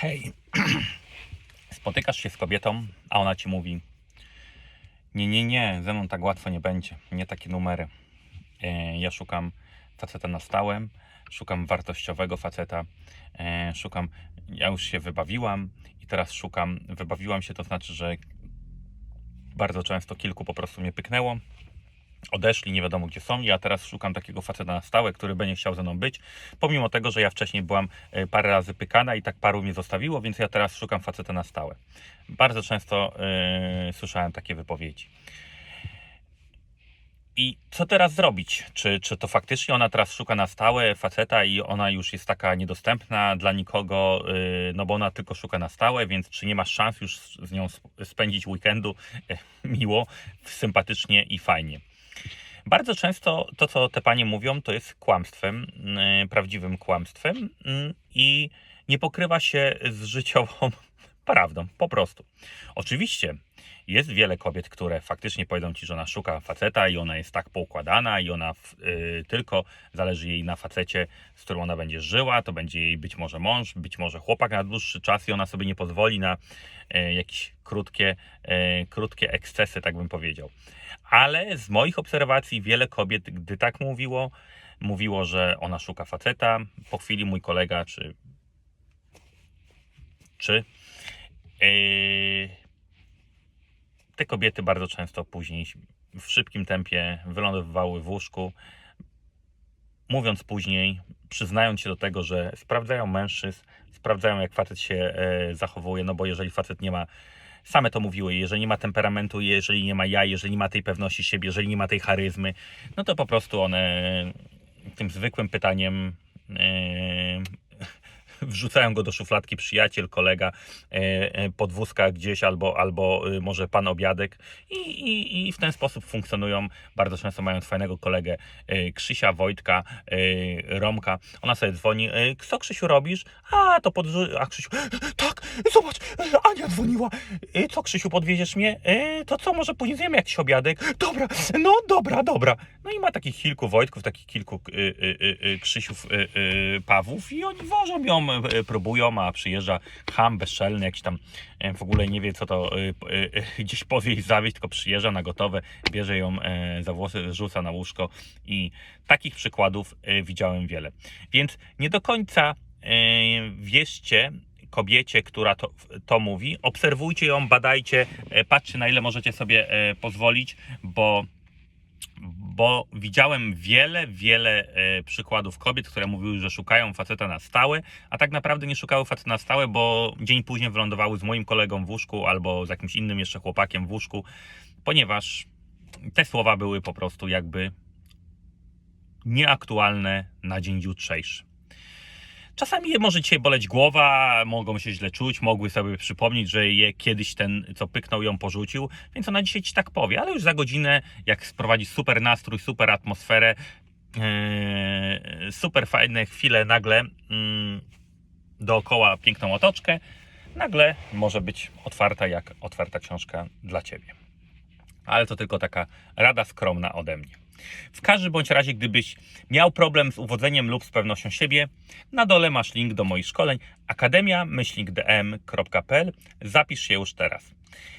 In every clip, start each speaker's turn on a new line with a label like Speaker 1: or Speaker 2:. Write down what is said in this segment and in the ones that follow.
Speaker 1: Hej, spotykasz się z kobietą, a ona ci mówi: Nie, nie, nie, ze mną tak łatwo nie będzie. Nie takie numery. E, Ja szukam faceta na stałe, szukam wartościowego faceta, e, szukam. Ja już się wybawiłam i teraz szukam. Wybawiłam się, to znaczy, że bardzo często kilku po prostu mnie pyknęło. Odeszli, nie wiadomo gdzie są, ja teraz szukam takiego faceta na stałe, który będzie chciał ze mną być. Pomimo tego, że ja wcześniej byłam e, parę razy pykana i tak paru mnie zostawiło, więc ja teraz szukam faceta na stałe. Bardzo często e, słyszałem takie wypowiedzi. I co teraz zrobić? Czy, czy to faktycznie ona teraz szuka na stałe faceta i ona już jest taka niedostępna dla nikogo, yy, no bo ona tylko szuka na stałe, więc czy nie masz szans już z nią sp- spędzić weekendu e, miło, sympatycznie i fajnie? Bardzo często to, co te panie mówią, to jest kłamstwem, yy, prawdziwym kłamstwem yy, i nie pokrywa się z życiową prawdą, po prostu. Oczywiście jest wiele kobiet, które faktycznie powiedzą ci, że ona szuka faceta i ona jest tak poukładana i ona y, tylko zależy jej na facecie, z którym ona będzie żyła, to będzie jej być może mąż, być może chłopak na dłuższy czas i ona sobie nie pozwoli na y, jakieś krótkie, y, krótkie ekscesy, tak bym powiedział. Ale z moich obserwacji wiele kobiet, gdy tak mówiło, mówiło, że ona szuka faceta. Po chwili mój kolega, czy czy yy, te kobiety bardzo często później w szybkim tempie wylądowywały w łóżku, mówiąc później, przyznając się do tego, że sprawdzają mężczyzn, sprawdzają jak facet się e, zachowuje, no bo jeżeli facet nie ma, same to mówiły, jeżeli nie ma temperamentu, jeżeli nie ma jaj, jeżeli nie ma tej pewności siebie, jeżeli nie ma tej charyzmy, no to po prostu one tym zwykłym pytaniem e, wrzucają go do szufladki przyjaciel, kolega, e, e, podwózka gdzieś albo, albo e, może pan obiadek i, i, i w ten sposób funkcjonują. Bardzo często mając fajnego kolegę e, Krzysia, Wojtka, Romka. Ona sobie dzwoni, co Krzysiu robisz? A, to podrzu... A Krzysiu, tak, zobacz, Ania dzwoniła. Co Krzysiu, podwieziesz mnie? To co, może później zjemy jakiś obiadek? Dobra, no dobra, dobra. No i ma takich kilku Wojtków, takich kilku e, e, e, e, Krzysiów, e, e, Pawłów i oni wożą ją, e, próbują, a przyjeżdża ham bezczelny, jakiś tam e, w ogóle nie wie co to e, e, e, gdzieś powieść zawieść, tylko przyjeżdża na gotowe, bierze ją e, za włosy, rzuca na łóżko i takich przykładów e, widziałem wiele. Więc nie do końca e, wierzcie kobiecie, która to, to mówi. Obserwujcie ją, badajcie, e, patrzcie na ile możecie sobie e, pozwolić, bo bo widziałem wiele, wiele e, przykładów kobiet, które mówiły, że szukają faceta na stałe, a tak naprawdę nie szukały faceta na stałe, bo dzień później wylądowały z moim kolegą w łóżku albo z jakimś innym jeszcze chłopakiem w łóżku, ponieważ te słowa były po prostu jakby nieaktualne na dzień jutrzejszy. Czasami je może dzisiaj boleć głowa, mogą się źle czuć, mogły sobie przypomnieć, że je kiedyś ten, co pyknął, ją porzucił, więc ona dzisiaj ci tak powie, ale już za godzinę, jak sprowadzi super nastrój, super atmosferę, yy, super fajne chwile, nagle mm, dookoła piękną otoczkę, nagle może być otwarta jak otwarta książka dla ciebie. Ale to tylko taka rada skromna ode mnie. W każdym bądź razie, gdybyś miał problem z uwodzeniem lub z pewnością siebie, na dole masz link do moich szkoleń akademia-dm.pl. Zapisz się już teraz.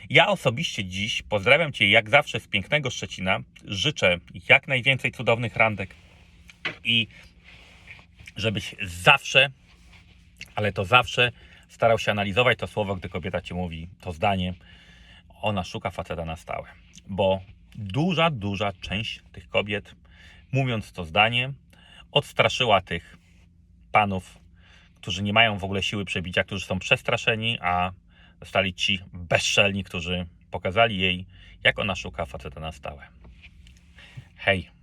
Speaker 1: Ja osobiście dziś pozdrawiam Cię jak zawsze z pięknego Szczecina. Życzę jak najwięcej cudownych randek i żebyś zawsze, ale to zawsze starał się analizować to słowo, gdy kobieta Ci mówi to zdanie. Ona szuka faceta na stałe, bo duża, duża część tych kobiet, mówiąc to zdanie, odstraszyła tych panów, którzy nie mają w ogóle siły przebicia, którzy są przestraszeni, a zostali ci bezczelni, którzy pokazali jej, jak ona szuka faceta na stałe. Hej!